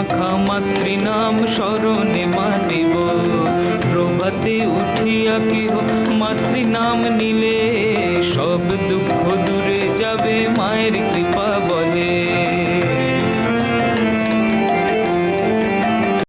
মধুমাখা মাতৃনাম স্মরণে মানিব। প্রভাতে উঠিয়া কেহ মাতৃনাম নিলে সব দুঃখ দূরে